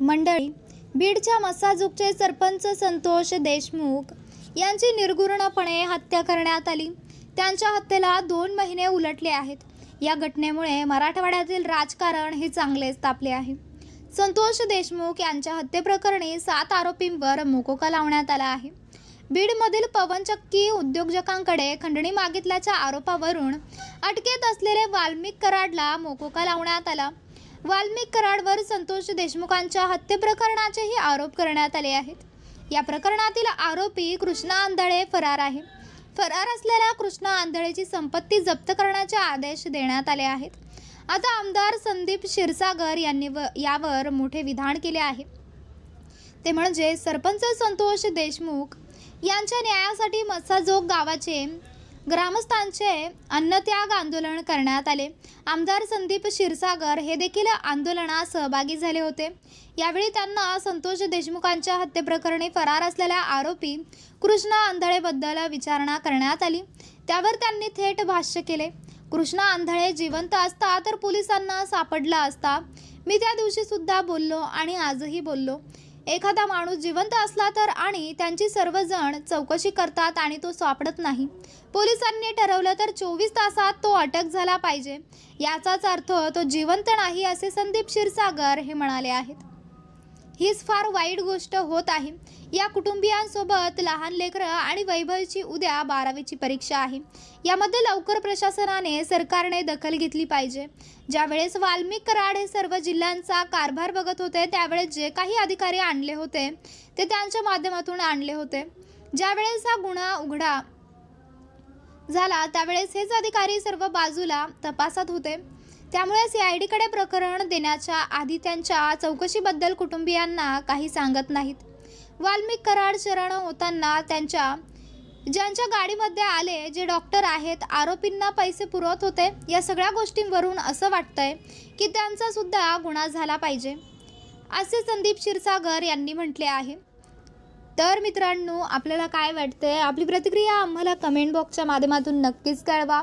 मंडळी बीडच्या मसाजूकचे सरपंच संतोष देशमुख यांची निर्गुणपणे हत्या करण्यात आली. त्यांच्या हत्येला दोन महिने उलटले आहेत. या घटनेमुळे मराठवाड्यातील राजकारण हे चांगलेच तापले आहे. संतोष देशमुख यांच्या हत्येप्रकरणी सात आरोपींवर मोकोका लावण्यात आला आहे. बीडमधील पवनचक्की उद्योजकांकडे खंडणी मागितल्याच्या आरोपावरून अटकेत असलेले वाल्मिक कराडला मोकोका लावण्यात आला. वाल्मिक कराडवर संतोष देशमुखांच्या हत्येप्रकरणाचेही आरोप करण्यात आले आहेत. या प्रकरणातील आरोपी कृष्णा आंधळे फरार आहे. फरार असलेल्या कृष्णा आंधळेची संपत्ती जप्त करण्याचे आदेश देण्यात आले आहेत. आता आमदार संदीप क्षीरसागर यांनी व यावर मोठे विधान केले आहे. ते म्हणजे सरपंच संतोष देशमुख यांच्या न्यायासाठी मसाजोग गावाचे ग्रामस्थांचे अन्नत्याग आंदोलन करण्यात आले. आमदार संदीप क्षीरसागर हे देखील आंदोलनात सहभागी झाले होते. यावेळी त्यांना संतोष देशमुखांच्या हत्येप्रकरणी फरार असलेल्या आरोपी कृष्णा आंधळेबद्दल विचारणा करण्यात आली. त्यावर त्यांनी थेट भाष्य केले. कृष्णा आंधळे जिवंत असता तर पोलिसांना सापडला असता मी त्या दिवशी सुद्धा बोललो आणि आजही बोललो. एखादा माणूस जिवंत असला तर आणि त्यांची सर्वजण चौकशी करतात आणि तो सापडत नाही. पोलिसांनी ठरवलं तर चोवीस तासात तो अटक झाला पाहिजे. याचाच अर्थ तो जिवंत नाही असे संदीप क्षीरसागर हे म्हणाले आहेत. हीच फार वाईट गोष्ट होत आहे. या कुटुंबियांसोबत लहान लेकरं आणि वैभवची उद्या बारावीची परीक्षा आहे. यामध्ये लवकर प्रशासनाने सरकारने दखल घेतली पाहिजे. ज्यावेळेस वाल्मिक कराड हे सर्व जिल्ह्यांचा कारभार बघत होते त्यावेळेस जे काही अधिकारी आणले होते ते त्यांच्या माध्यमातून आणले होते. ज्यावेळेस हा गुन्हा उघडा झाला त्यावेळेस हेच अधिकारी सर्व बाजूला तपासात होते. त्यामुळे सीआयडीकडे प्रकरण देण्याच्या आधी त्यांच्या चौकशीबद्दल कुटुंबियांना काही सांगत नाहीत. वाल्मिक कराड शरण होताना त्यांच्या ज्यांच्या गाडीमध्ये आले जे डॉक्टर आहेत आरोपींना पैसे पुरवत होते या सगळ्या गोष्टींवरून असं वाटतंय की त्यांचा सुद्धा गुन्हा झाला पाहिजे. असे संदीप क्षीरसागर यांनी म्हटले आहे. तर मित्रांनो आपल्याला काय वाटतंय? आपली प्रतिक्रिया आम्हाला कमेंट बॉक्सच्या माध्यमातून नक्कीच कळवा.